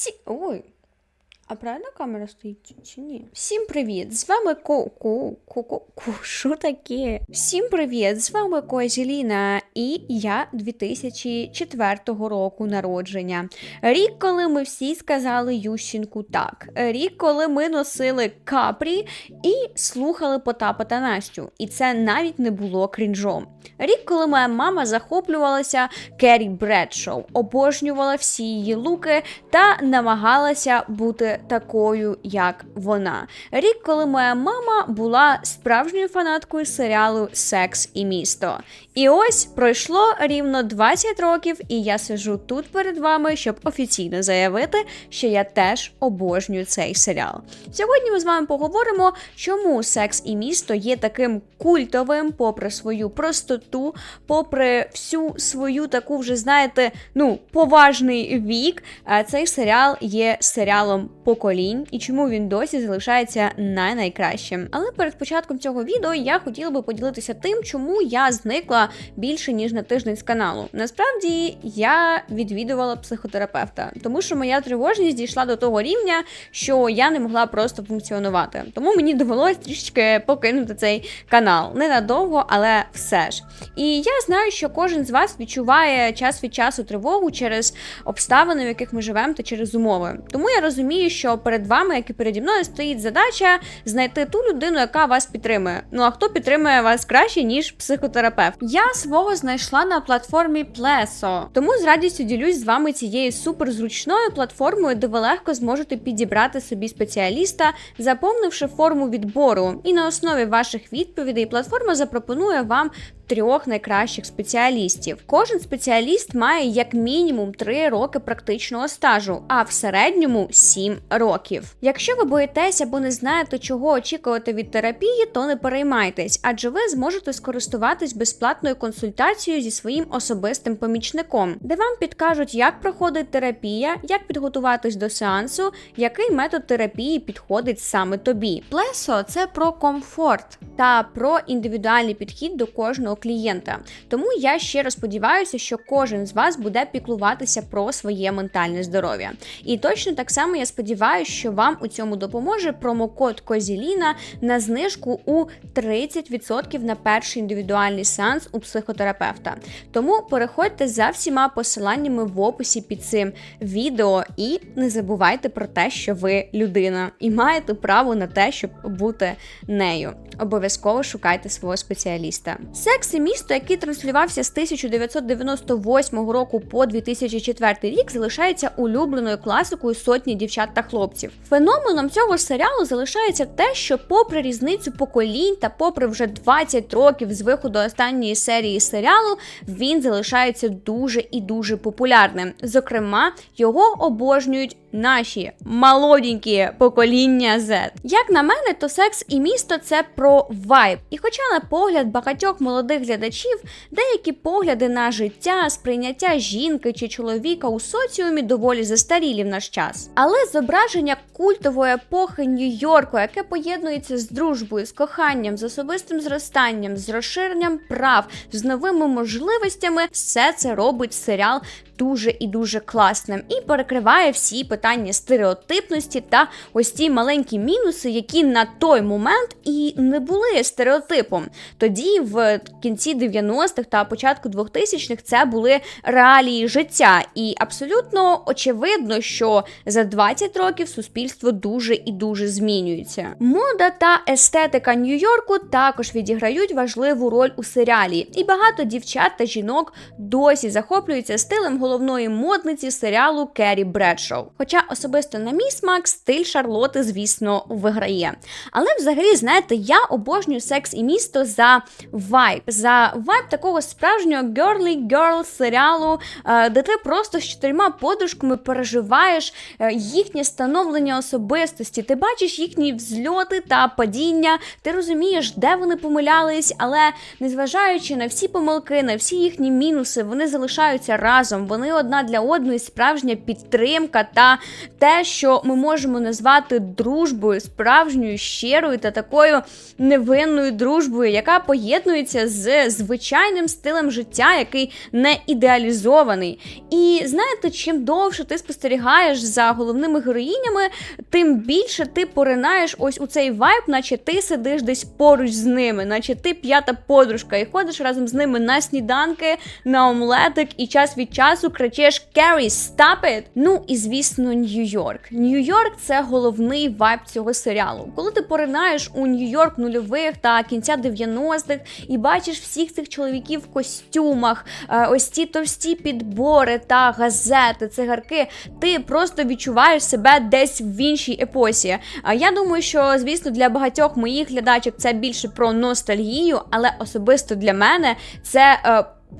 Всі... Ой. А правильно камера стоїть чи- ні? Всім привіт! З вами. Ко... Ко... Ко... Ко... Що таке? Всім привіт! З вами Козіліна і я 2004 року народження. Рік, коли ми всі сказали Ющенку так. Рік, коли ми носили капрі і слухали Потапа та Настю. І це навіть не було крінжом. Рік, коли моя мама захоплювалася Керрі Бредшоу, обожнювала всі її луки та намагалася бути такою, як вона. Рік, коли моя мама була справжньою фанаткою серіалу Секс і місто. І ось пройшло рівно 20 років, і я сижу тут перед вами, щоб офіційно заявити, що я теж обожнюю цей серіал. Сьогодні ми з вами поговоримо, чому секс і місто є таким культовим, попри свою простоту, попри всю свою таку вже знаєте, ну поважний вік. Цей серіал є серіалом поколінь і чому він досі залишається най-найкращим. Але перед початком цього відео я хотіла би поділитися тим, чому я зникла більше ніж на тиждень з каналу. Насправді я відвідувала психотерапевта, тому що моя тривожність дійшла до того рівня, що я не могла просто функціонувати. Тому мені довелось трішечки покинути цей канал. Ненадовго, але все ж. І я знаю, що кожен з вас відчуває час від часу тривогу через обставини, в яких ми живемо, та через умови. Тому я розумію, що перед вами, як і переді мною, стоїть задача знайти ту людину, яка вас підтримує. Ну а хто підтримує вас краще, ніж психотерапевт? Я свого знайшла на платформі Pleso, тому з радістю ділюсь з вами цією суперзручною платформою, де ви легко зможете підібрати собі спеціаліста, заповнивши форму відбору. І на основі ваших відповідей платформа запропонує вам трьох найкращих спеціалістів. Кожен спеціаліст має як мінімум 3 роки практичного стажу, а в середньому 7 років. Якщо ви боїтесь або не знаєте, чого очікувати від терапії, то не переймайтесь, адже ви зможете скористуватись безплатною консультацією зі своїм особистим помічником, де вам підкажуть, як проходить терапія, як підготуватись до сеансу, який метод терапії підходить саме тобі. Плесо це про комфорт та про індивідуальний підхід до кожного клієнта. Тому я щиро сподіваюся, що кожен з вас буде піклуватися про своє ментальне здоров'я. І точно так само я сподіваюся, що вам у цьому допоможе промокод Козіліна на знижку у 30% на перший індивідуальний сеанс у психотерапевта. Тому переходьте за всіма посиланнями в описі під цим відео і не забувайте про те, що ви людина, і маєте право на те, щоб бути нею. Обов'язково шукайте свого спеціаліста. Секс і місто, який транслювався з 1998 року по 2004 рік, залишається улюбленою класикою сотні дівчат та хлопців. Феноменом цього серіалу залишається те, що, попри різницю поколінь та попри вже 20 років з виходу останньої серії серіалу, він залишається дуже і дуже популярним. Зокрема, його обожнюють наші молоденькі покоління Z. Як на мене, то секс і місто це про вайб. І хоча на погляд багатьох молодих глядачів, деякі погляди на життя, сприйняття жінки чи чоловіка у соціумі доволі застарілі в наш час. Але зображення культової епохи Нью-Йорку, яке поєднується з дружбою, з коханням, з особистим зростанням, з розширенням прав, з новими можливостями, все це робить серіал дуже і дуже класним і перекриває всі питання стереотипності та ось ті маленькі мінуси, які на той момент і не були стереотипом. Тоді, в кінці 90-х та початку 2000-х, це були реалії життя, і абсолютно очевидно, що за 20 років суспільство дуже і дуже змінюється. Мода та естетика Нью-Йорку також відіграють важливу роль у серіалі, і багато дівчат та жінок досі захоплюються стилем головної модниці серіалу Керрі Бредшоу. Хоча особисто на мій смак стиль Шарлоти, звісно, виграє. Але взагалі, знаєте, я обожнюю секс і місто за вайб, за вайб такого справжнього girly girl серіалу, е, де ти просто з чотирма подружками переживаєш е, їхнє становлення особистості. Ти бачиш їхні взльоти та падіння, ти розумієш, де вони помилялись, але незважаючи на всі помилки, на всі їхні мінуси, вони залишаються разом. Вони вони одна для одної справжня підтримка та те, що ми можемо назвати дружбою, справжньою щирою та такою невинною дружбою, яка поєднується з звичайним стилем життя, який не ідеалізований. І знаєте, чим довше ти спостерігаєш за головними героїнями, тим більше ти поринаєш ось у цей вайб, наче ти сидиш десь поруч з ними, наче ти п'ята подружка, і ходиш разом з ними на сніданки, на омлетик, і час від часу Керрі, stop it! Ну і звісно, Нью-Йорк. Нью-Йорк це головний вайб цього серіалу. Коли ти поринаєш у Нью-Йорк нульових та кінця 90-х і бачиш всіх цих чоловіків в костюмах, е, ось ці товсті підбори та газети, цигарки, ти просто відчуваєш себе десь в іншій епосі. Я думаю, що звісно для багатьох моїх глядачок це більше про ностальгію, але особисто для мене це.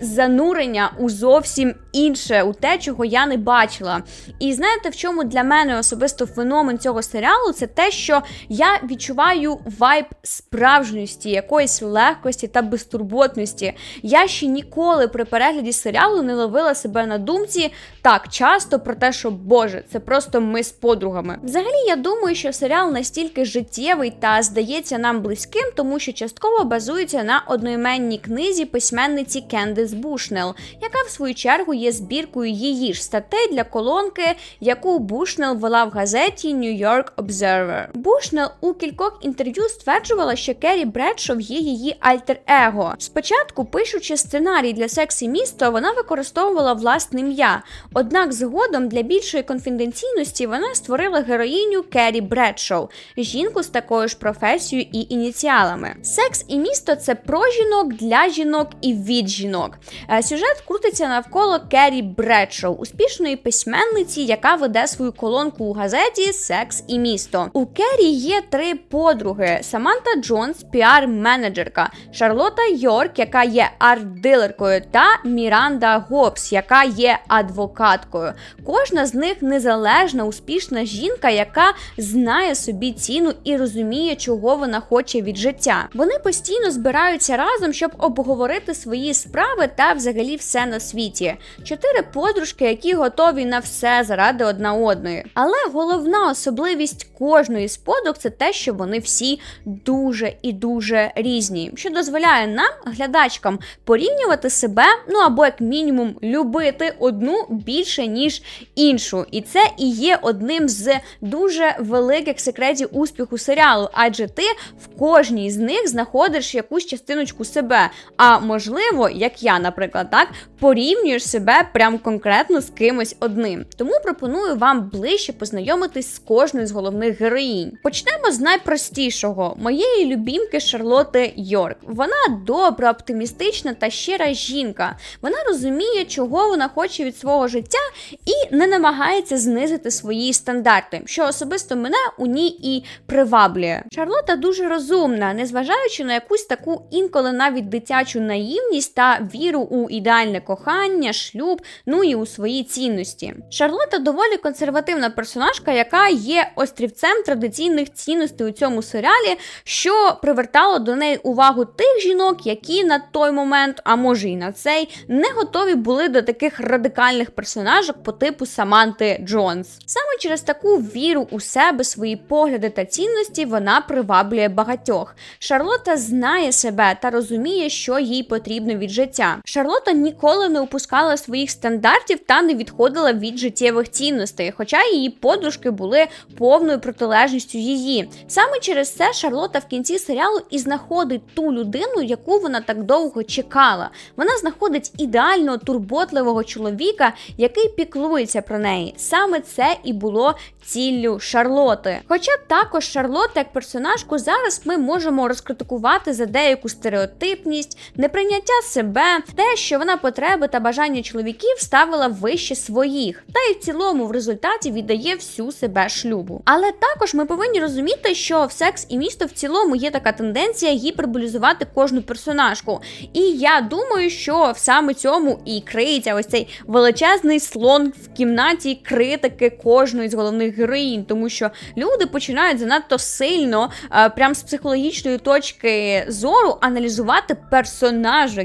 Занурення у зовсім інше, у те, чого я не бачила. І знаєте, в чому для мене особисто феномен цього серіалу? Це те, що я відчуваю вайб справжньості, якоїсь легкості та безтурботності. Я ще ніколи при перегляді серіалу не ловила себе на думці так часто про те, що Боже, це просто ми з подругами. Взагалі, я думаю, що серіал настільки життєвий та здається нам близьким, тому що частково базується на одноіменній книзі письменниці Кендис Бушнел, яка в свою чергу є збіркою її ж статей для колонки, яку Бушнел вела в газеті New York Observer. Бушнел у кількох інтерв'ю стверджувала, що Керрі Бредшов є її альтер-его. Спочатку, пишучи сценарій для сексі місто, вона використовувала власне ім'я. Однак згодом для більшої конфіденційності вона створила героїню Керрі Бредшоу, жінку з такою ж професією і ініціалами. Секс і місто це про жінок для жінок і від жінок. Е, Сюжет крутиться навколо Керрі Бредшоу, успішної письменниці, яка веде свою колонку у газеті Секс і місто. У Керрі є три подруги: Саманта Джонс, піар-менеджерка, Шарлота Йорк, яка є арт-дилеркою, та Міранда Гобс, яка є адвокаткою. Кожна з них незалежна, успішна жінка, яка знає собі ціну і розуміє, чого вона хоче від життя. Вони постійно збираються разом, щоб обговорити свої справи та взагалі все на світі. Чотири подружки, які готові на все заради одна одної. Але головна особливість кожної з подруг це те, що вони всі дуже і дуже різні, що дозволяє нам, глядачкам, порівнювати себе, ну або як мінімум любити одну більше ніж іншу. І це і є одним з дуже великих секретів успіху серіалу, адже ти в кожній з них знаходиш якусь частиночку себе. А можливо, як я, наприклад, так порівнюєш себе прям конкретно з кимось одним. Тому пропоную вам ближче познайомитись з кожною з головних героїнь. Почнемо з найпростішого моєї любімки Шарлоти Йорк. Вона добра, оптимістична та щира жінка. Вона розуміє, чого вона хоче від свого життя, і не намагається знизити свої стандарти, що особисто мене у ній і приваблює. Шарлота дуже розумна, незважаючи на якусь таку інколи навіть дитячу наївність та віру у ідеальне кохання, шлюб, ну і у свої цінності. Шарлота доволі консервативна персонажка, яка є острівцем традиційних цінностей у цьому серіалі, що привертало до неї увагу тих жінок, які на той момент, а може і на цей, не готові були до таких радикальних персонажок по типу Саманти Джонс. Саме через таку віру у себе, свої погляди та цінності вона приваблює багатьох. Шарлота знає себе та розуміє, що їй потрібно від життя. Шарлота ніколи не опускала своїх стандартів та не відходила від життєвих цінностей, хоча її подружки були повною протилежністю її. Саме через це Шарлота в кінці серіалу і знаходить ту людину, яку вона так довго чекала. Вона знаходить ідеального турботливого чоловіка, який піклується про неї. Саме це і було ціллю Шарлоти. Хоча також Шарлота як персонажку зараз ми можемо розкритикувати за деяку стереотипність, неприйняття себе, те, що вона потреби та бажання чоловіків ставила вище своїх, та й в цілому в результаті віддає всю себе шлюбу. Але також ми повинні розуміти, що в секс і місто в цілому є така тенденція гіперболізувати кожну персонажку. І я думаю, що в саме цьому і криється ось цей величезний слон в кімнаті критики кожної з головних героїнь, тому що люди починають занадто сильно, е, прям з психологічної точки зору, аналізувати персонажок,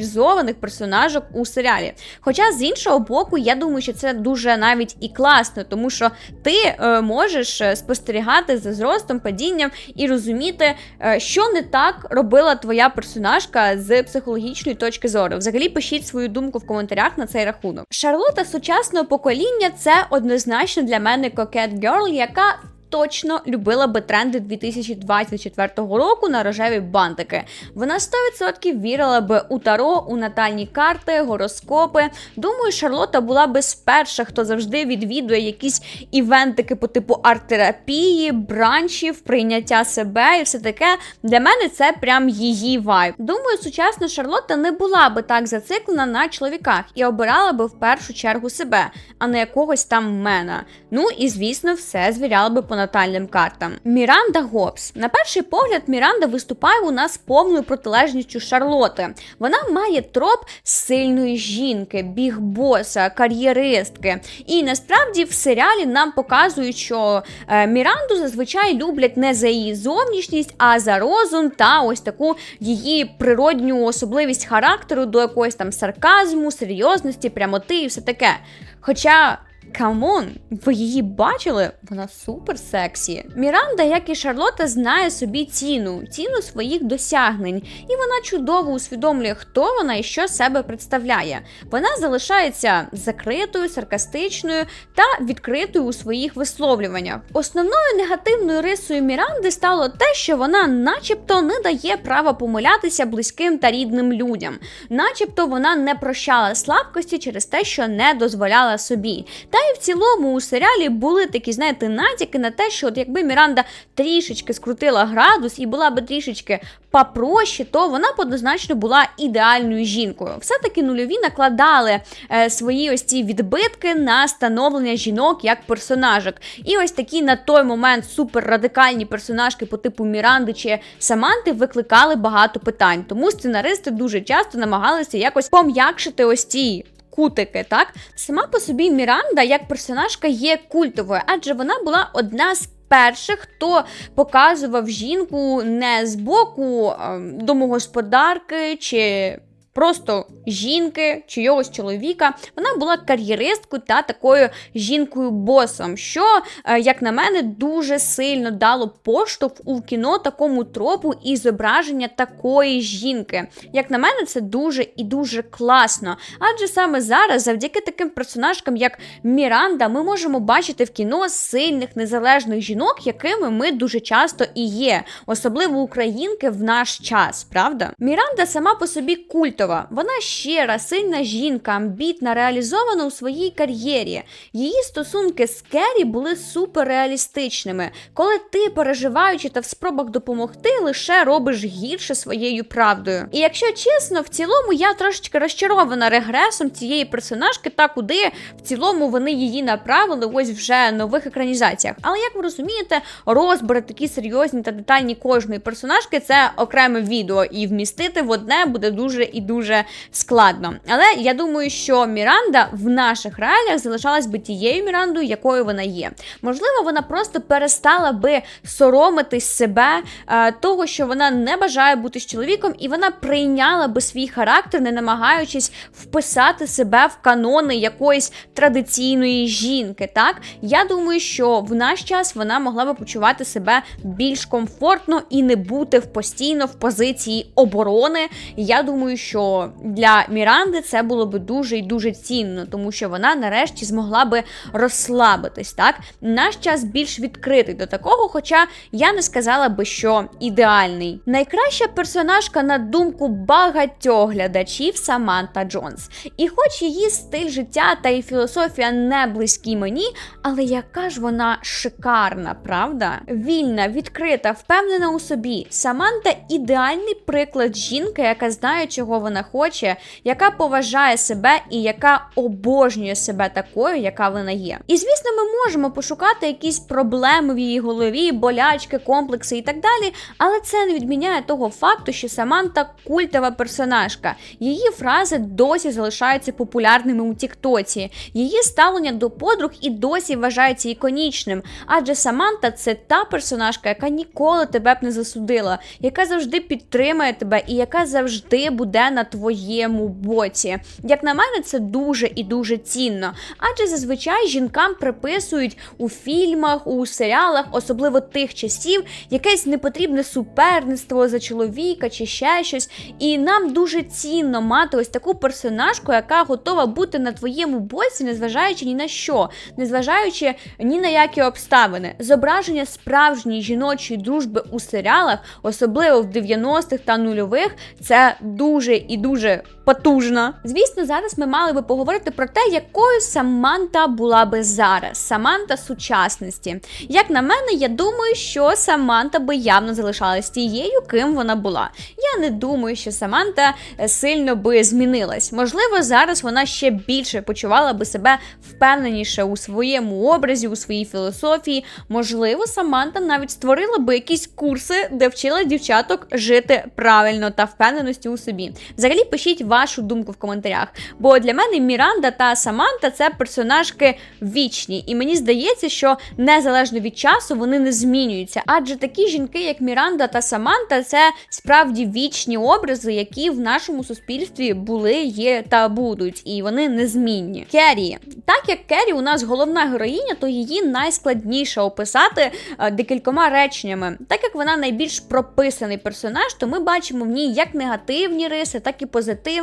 гіперболізованих персонажок у серіалі. Хоча з іншого боку, я думаю, що це дуже навіть і класно, тому що ти е, можеш е, спостерігати за зростом, падінням і розуміти, е, що не так робила твоя персонажка з психологічної точки зору. Взагалі пишіть свою думку в коментарях на цей рахунок. Шарлота сучасного покоління це однозначно для мене кокет герл, яка точно любила би тренди 2024 року на рожеві бантики. Вона 100% вірила би у таро, у натальні карти, гороскопи. Думаю, Шарлота була би з перших, хто завжди відвідує якісь івентики по типу арт-терапії, бранчів, прийняття себе і все таке. Для мене це прям її вайб. Думаю, сучасна Шарлотта не була би так зациклена на чоловіках і обирала би в першу чергу себе, а не якогось там мена. Ну і звісно, все звіряла би по натальним картам. Міранда Гобс. На перший погляд, Міранда виступає у нас повною протилежністю Шарлоти. Вона має троп сильної жінки, бігбоса, кар'єристки. І насправді в серіалі нам показують, що е, Міранду зазвичай люблять не за її зовнішність, а за розум та ось таку її природню особливість характеру до якогось там сарказму, серйозності, прямоти і все таке. Хоча Камон, ви її бачили? Вона супер сексі. Міранда, як і Шарлота, знає собі ціну, ціну своїх досягнень, і вона чудово усвідомлює, хто вона і що себе представляє. Вона залишається закритою, саркастичною та відкритою у своїх висловлюваннях. Основною негативною рисою Міранди стало те, що вона, начебто, не дає права помилятися близьким та рідним людям, начебто вона не прощала слабкості через те, що не дозволяла собі. Та і в цілому у серіалі були такі, знаєте, натяки на те, що от якби Міранда трішечки скрутила градус і була би трішечки попроще, то вона б однозначно була ідеальною жінкою. Все-таки нульові накладали е, свої ось ці відбитки на становлення жінок як персонажок. І ось такі на той момент суперрадикальні персонажки по типу Міранди чи Саманти викликали багато питань. Тому сценаристи дуже часто намагалися якось пом'якшити ось ці кутики, так? Сама по собі Міранда як персонажка є культовою, адже вона була одна з. Перших, хто показував жінку не з боку ем, домогосподарки чи просто жінки чийогось чоловіка. Вона була кар'єристкою та такою жінкою-босом, що, е, як на мене, дуже сильно дало поштовх у кіно такому тропу і зображення такої жінки. Як на мене, це дуже і дуже класно. Адже саме зараз, завдяки таким персонажкам, як Міранда, ми можемо бачити в кіно сильних незалежних жінок, якими ми дуже часто і є, особливо українки в наш час, правда? Міранда сама по собі культова культова. Вона щира, сильна жінка, амбітна, реалізована у своїй кар'єрі. Її стосунки з Керрі були суперреалістичними, коли ти, переживаючи та в спробах допомогти, лише робиш гірше своєю правдою. І якщо чесно, в цілому я трошечки розчарована регресом цієї персонажки, та куди в цілому вони її направили ось вже нових екранізаціях. Але як ви розумієте, розбори такі серйозні та детальні кожної персонажки це окреме відео, і вмістити в одне буде дуже і дуже складно. Але я думаю, що Міранда в наших реаліях залишалась би тією Мірандою, якою вона є. Можливо, вона просто перестала би соромитись себе, е, того, що вона не бажає бути з чоловіком, і вона прийняла би свій характер, не намагаючись вписати себе в канони якоїсь традиційної жінки. Так, я думаю, що в наш час вона могла би почувати себе більш комфортно і не бути в постійно в позиції оборони. Я думаю, що що для Міранди це було би дуже і дуже цінно, тому що вона нарешті змогла би розслабитись. Так, наш час більш відкритий до такого, хоча я не сказала би, що ідеальний. Найкраща персонажка на думку багатьох глядачів Саманта Джонс. І хоч її стиль життя та і філософія не близькі мені, але яка ж вона шикарна, правда? Вільна, відкрита, впевнена у собі. Саманта ідеальний приклад жінки, яка знає, чого вона вона хоче, яка поважає себе і яка обожнює себе такою, яка вона є. І звісно, ми можемо пошукати якісь проблеми в її голові, болячки, комплекси і так далі. Але це не відміняє того факту, що Саманта культова персонажка. Її фрази досі залишаються популярними у Тіктоці. Її ставлення до подруг і досі вважається іконічним. Адже Саманта це та персонажка, яка ніколи тебе б не засудила, яка завжди підтримує тебе і яка завжди буде на на твоєму боці. Як на мене, це дуже і дуже цінно. Адже зазвичай жінкам приписують у фільмах, у серіалах, особливо тих часів, якесь непотрібне суперництво за чоловіка чи ще щось. І нам дуже цінно мати ось таку персонажку, яка готова бути на твоєму боці, незважаючи ні на що, незважаючи ні на які обставини. Зображення справжньої жіночої дружби у серіалах, особливо в 90-х та нульових, це дуже і дуже потужно. Звісно, зараз ми мали би поговорити про те, якою Саманта була би зараз. Саманта сучасності. Як на мене, я думаю, що Саманта би явно залишалась тією, ким вона була. Я не думаю, що Саманта е, сильно би змінилась. Можливо, зараз вона ще більше почувала би себе впевненіше у своєму образі, у своїй філософії. Можливо, Саманта навіть створила би якісь курси, де вчила дівчаток жити правильно та впевненості у собі. Взагалі, пишіть вашу думку в коментарях. Бо для мене Міранда та Саманта це персонажки вічні, і мені здається, що незалежно від часу вони не змінюються. Адже такі жінки, як Міранда та Саманта, це справді вічні образи, які в нашому суспільстві були, є та будуть, і вони незмінні. Керрі. Так як Керрі у нас головна героїня, то її найскладніше описати е, декількома реченнями. Так як вона найбільш прописаний персонаж, то ми бачимо в ній як негативні риси, так і позитивні.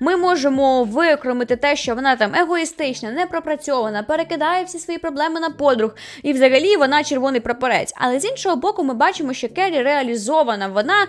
Ми можемо викромити те, що вона там егоїстична, непропрацьована, перекидає всі свої проблеми на подруг, і взагалі вона червоний прапорець. Але з іншого боку, ми бачимо, що Керрі реалізована, вона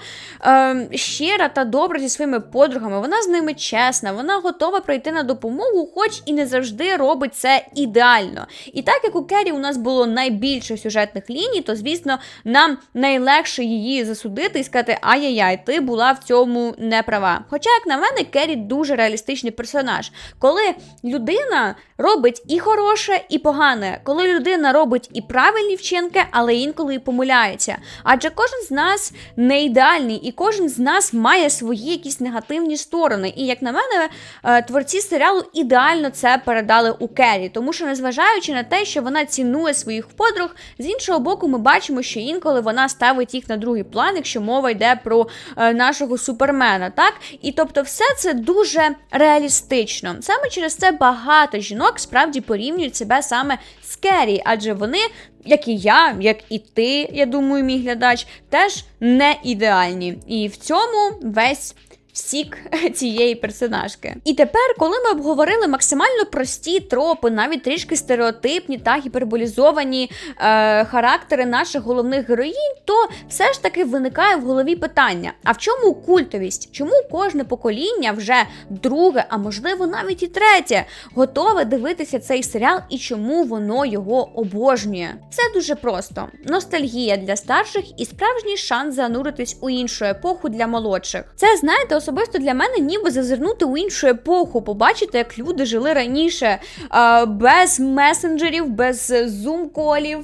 е, щира та добра зі своїми подругами, вона з ними чесна, вона готова прийти на допомогу, хоч і не завжди робить це ідеально. І так як у Керрі у нас було найбільше сюжетних ліній, то звісно нам найлегше її засудити і сказати, ай-яй-яй, ти була в цьому не права. Хоча, як на мене, Керрі дуже реалістичний персонаж. Коли людина робить і хороше, і погане, коли людина робить і правильні вчинки, але інколи і помиляється. Адже кожен з нас не ідеальний, і кожен з нас має свої якісь негативні сторони. І як на мене, е, творці серіалу ідеально це передали у Керрі, тому що, незважаючи на те, що вона цінує своїх подруг, з іншого боку, ми бачимо, що інколи вона ставить їх на другий план, якщо мова йде про е, нашого супермена. Так, і тобто, все це дуже реалістично. Саме через це багато жінок справді порівнюють себе саме з Керрі, адже вони. Як і я, як і ти, я думаю, мій глядач, теж не ідеальні. І в цьому весь сік цієї персонажки. І тепер, коли ми обговорили максимально прості тропи, навіть трішки стереотипні та гіперболізовані е, характери наших головних героїнь, то все ж таки виникає в голові питання: а в чому культовість? Чому кожне покоління вже друге, а можливо навіть і третє, готове дивитися цей серіал і чому воно його обожнює? Все дуже просто: ностальгія для старших і справжній шанс зануритись у іншу епоху для молодших. Це знаєте, особисто для мене ніби зазирнути у іншу епоху, побачити, як люди жили раніше без месенджерів, без зум-колів,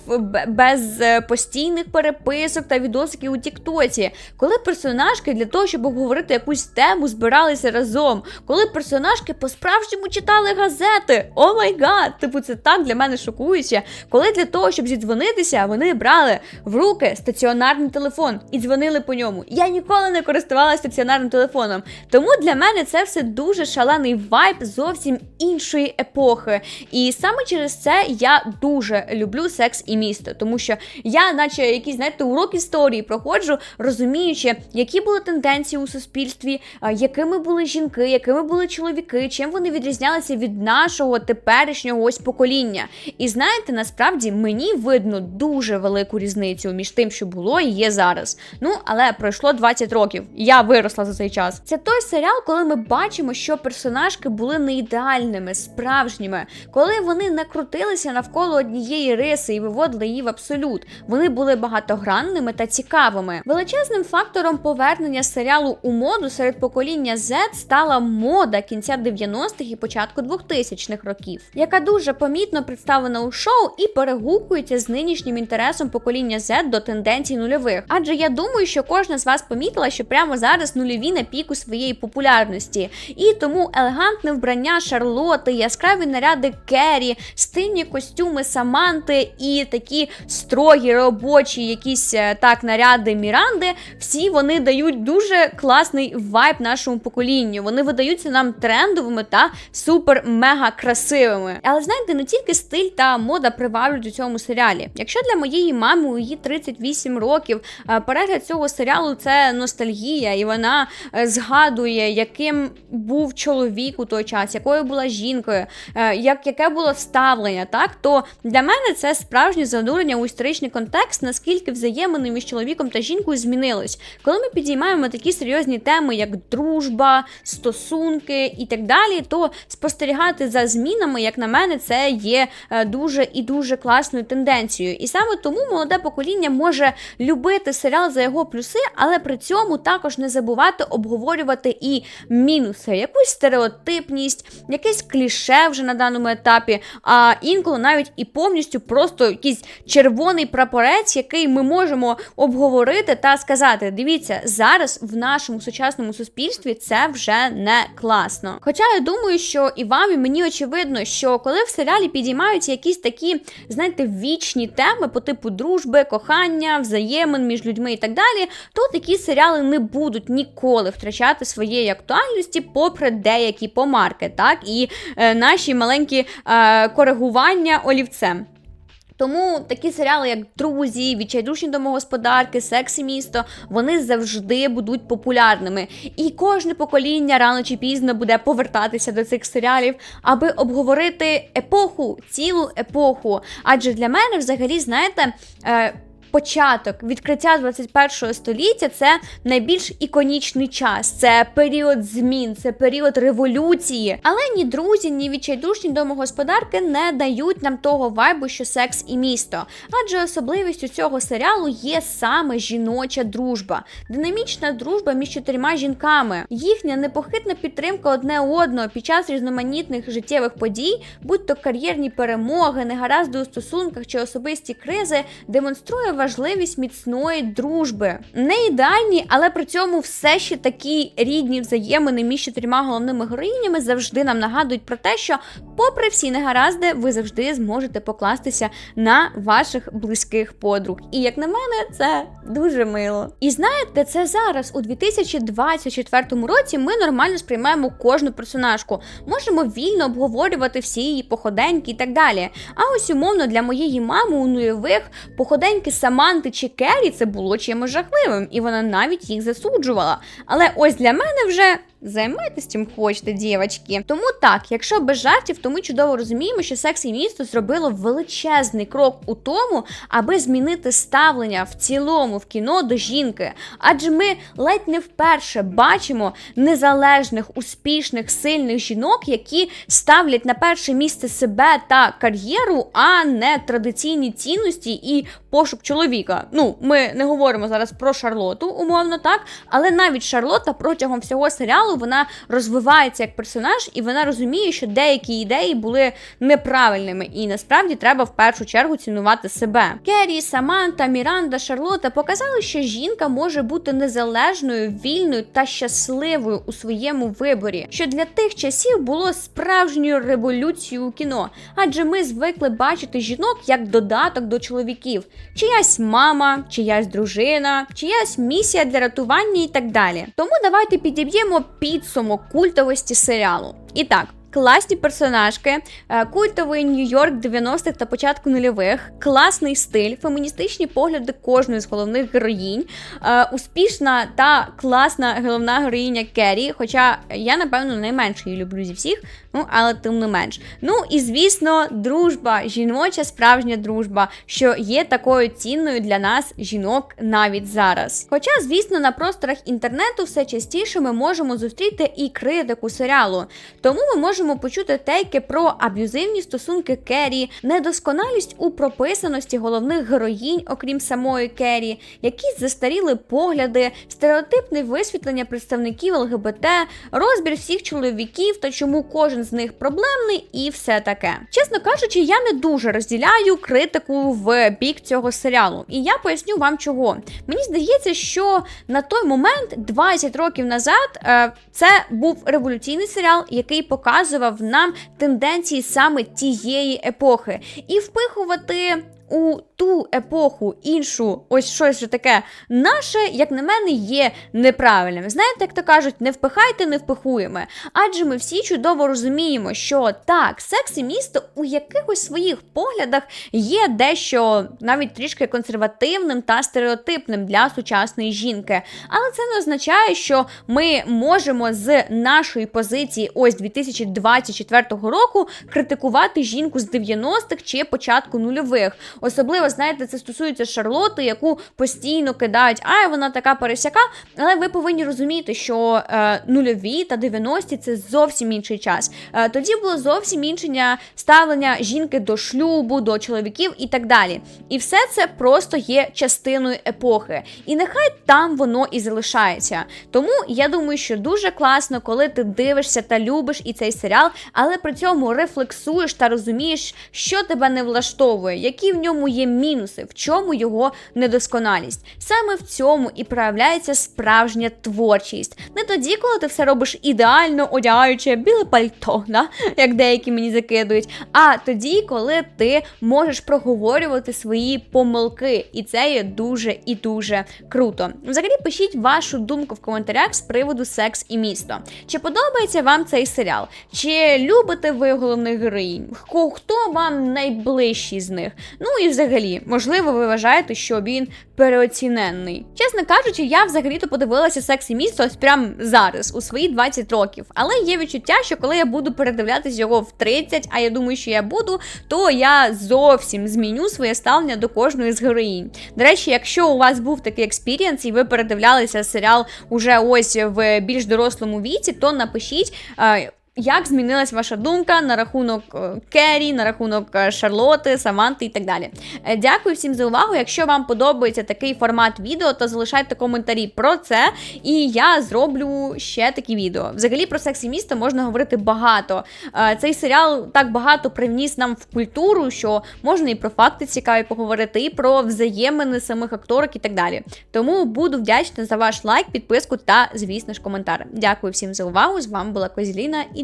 без е, постійних переписок та відосиків у Тіктоці. Коли персонажки для того, щоб обговорити якусь тему, збиралися разом, коли персонажки по-справжньому читали газети. О май гад! Типу, це так для мене шокуюче. Коли для того, щоб зідзвонитися, вони брали в руки стаціонарний телефон і дзвонили по ньому. Я ніколи не користувалася стаціонарним телефоном. Тому для мене це все дуже шалений вайб зовсім іншої епохи. І саме через це я дуже люблю секс і місто, тому що я, наче якісь знаєте, урок історії проходжу, розуміючи, які були тенденції у суспільстві, якими були жінки, якими були чоловіки, чим вони відрізнялися від нашого теперішнього ось покоління. І знаєте, насправді мені видно дуже велику різницю між тим, що було і є зараз. Ну але пройшло 20 років. Я виросла за цей час. Це той серіал, коли ми бачимо, що персонажки були не ідеальними, справжніми, коли вони не крутилися навколо однієї риси і виводили її в абсолют. Вони були багатогранними та цікавими. Величезним фактором повернення серіалу у моду серед покоління Z стала мода кінця 90-х і початку 2000-х років, яка дуже помітно представлена у шоу і перегукується з нинішнім інтересом покоління Z до тенденцій нульових. Адже я думаю, що кожна з вас помітила, що прямо зараз нульові на піку піку своєї популярності. І тому елегантне вбрання Шарлоти, яскраві наряди Керрі, стильні костюми Саманти і такі строгі робочі якісь е, так наряди Міранди, всі вони дають дуже класний вайб нашому поколінню. Вони видаються нам трендовими та супер-мега красивими. Але знаєте, не тільки стиль та мода приваблюють у цьому серіалі. Якщо для моєї мами у її 38 років е, перегляд цього серіалу це ностальгія, і вона е, згадує, яким був чоловік у той час, якою була жінкою, е, як яке було ставлення, так то для мене це справжнє занурення у історичний контекст, наскільки взаємини між чоловіком та жінкою змінились. Коли ми підіймаємо такі серйозні теми, як дружба, стосунки і так далі, то спостерігати за змінами, як на мене, це є е, дуже і дуже класною тенденцією. І саме тому молоде покоління може любити серіал за його плюси, але при цьому також не забувати обговорювати і мінуси, якусь стереотипність, якесь кліше вже на даному етапі, а інколи навіть і повністю просто якийсь червоний прапорець, який ми можемо обговорити та сказати: дивіться, зараз в нашому сучасному суспільстві це вже не класно. Хоча я думаю, що і вам, і мені очевидно, що коли в серіалі підіймаються якісь такі, знаєте, вічні теми по типу дружби, кохання, взаємин між людьми і так далі, то такі серіали не будуть ніколи втрачати своєї актуальності, попри деякі помарки, так і е, наші маленькі е, коригування олівцем. Тому такі серіали, як друзі, відчайдушні домогосподарки, секс і місто, вони завжди будуть популярними. І кожне покоління рано чи пізно буде повертатися до цих серіалів, аби обговорити епоху, цілу епоху. Адже для мене, взагалі, знаєте. Початок відкриття 21 століття це найбільш іконічний час, це період змін, це період революції. Але ні друзі, ні відчайдушні домогосподарки не дають нам того вайбу, що секс і місто. Адже особливістю цього серіалу є саме жіноча дружба, динамічна дружба між чотирма жінками, їхня непохитна підтримка одне одного під час різноманітних життєвих подій, будь то кар'єрні перемоги, негаразди у стосунках чи особисті кризи, демонструє важливість міцної дружби. Не ідеальні, але при цьому все ще такі рідні взаємини між чотирма головними героїнями завжди нам нагадують про те, що, попри всі негаразди, ви завжди зможете покластися на ваших близьких подруг. І як на мене, це дуже мило. І знаєте, це зараз, у 2024 році, ми нормально сприймаємо кожну персонажку, можемо вільно обговорювати всі її походеньки і так далі. А ось умовно для моєї мами у нульових походеньки Саманти чи Керрі це було чимось жахливим, і вона навіть їх засуджувала. Але ось для мене вже Займайтесь чим хочете, дівчатки. Тому так, якщо без жартів, то ми чудово розуміємо, що секс і місто зробило величезний крок у тому, аби змінити ставлення в цілому в кіно до жінки. Адже ми ледь не вперше бачимо незалежних, успішних, сильних жінок, які ставлять на перше місце себе та кар'єру, а не традиційні цінності і пошук чоловіка. Ну, ми не говоримо зараз про Шарлоту, умовно так, але навіть Шарлота протягом всього серіалу вона розвивається як персонаж, і вона розуміє, що деякі ідеї були неправильними, і насправді треба в першу чергу цінувати себе. Керрі, Саманта, Міранда, Шарлота показали, що жінка може бути незалежною, вільною та щасливою у своєму виборі, що для тих часів було справжньою революцією у кіно, адже ми звикли бачити жінок як додаток до чоловіків, чиясь мама, чиясь дружина, чиясь місія для рятування і так далі. Тому давайте підіб'ємо підсумок культовості серіалу. І так. Класні персонажки, е, культовий Нью-Йорк 90-х та початку нульових, класний стиль, феміністичні погляди кожної з головних героїнь, е, успішна та класна головна героїня Керрі. Хоча я, напевно, найменше її люблю зі всіх, ну але тим не менш. Ну і звісно, дружба, жіноча справжня дружба, що є такою цінною для нас, жінок, навіть зараз. Хоча, звісно, на просторах інтернету все частіше ми можемо зустріти і критику серіалу. Тому ми можемо почути тейки про аб'юзивні стосунки Керрі, недосконалість у прописаності головних героїнь, окрім самої Керрі, якісь застаріли погляди, стереотипне висвітлення представників ЛГБТ, розбір всіх чоловіків та чому кожен кожен з них проблемний і все таке. Чесно кажучи, я не дуже розділяю критику в бік цього серіалу, і я поясню вам чого. Мені здається, що на той момент, 20 років назад, е, це був революційний серіал, який показував нам тенденції саме тієї епохи, і впихувати. У ту епоху іншу, ось щось же таке наше, як на мене, є неправильним. Знаєте, як то кажуть, не впихайте, не впихуємо. Адже ми всі чудово розуміємо, що так, секс і місто у якихось своїх поглядах є дещо навіть трішки консервативним та стереотипним для сучасної жінки. Але це не означає, що ми можемо з нашої позиції, ось 2024 року, критикувати жінку з 90-х чи початку нульових. Особливо, знаєте, це стосується Шарлоти, яку постійно кидають, ай, вона така пересяка. Але ви повинні розуміти, що е, нульові та 90-ті це зовсім інший час. Е, тоді було зовсім інше ставлення жінки до шлюбу, до чоловіків і так далі. І все це просто є частиною епохи. І нехай там воно і залишається. Тому я думаю, що дуже класно, коли ти дивишся та любиш і цей серіал, але при цьому рефлексуєш та розумієш, що тебе не влаштовує, які в ньому є мінуси, в чому його недосконалість. Саме в цьому і проявляється справжня творчість. Не тоді, коли ти все робиш ідеально, одягаючи біле пальто, да? як деякі мені закидують, а тоді, коли ти можеш проговорювати свої помилки, і це є дуже і дуже круто. Взагалі, пишіть вашу думку в коментарях з приводу секс і місто. Чи подобається вам цей серіал? Чи любите ви головних героїнь? Хто вам найближчий з них? Ну і взагалі, можливо, ви вважаєте, що він переоціненний. Чесно кажучи, я взагалі-то подивилася секс і місто ось прямо зараз, у свої 20 років. Але є відчуття, що коли я буду передивлятись його в 30, а я думаю, що я буду, то я зовсім зміню своє ставлення до кожної з героїнь. До речі, якщо у вас був такий експірієнс, і ви передивлялися серіал уже ось в більш дорослому віці, то напишіть. Як змінилась ваша думка на рахунок е, Керрі, на рахунок е, Шарлоти, Саманти і так далі? Е, дякую всім за увагу. Якщо вам подобається такий формат відео, то залишайте коментарі про це, і я зроблю ще такі відео. Взагалі про секс і місто можна говорити багато. Цей серіал так багато привніс нам в культуру, що можна і про факти цікаві поговорити, і про взаємини самих акторок і так далі. Тому буду вдячна за ваш лайк, підписку та, звісно ж, коментар. Дякую всім за увагу. З вами була Козіліна і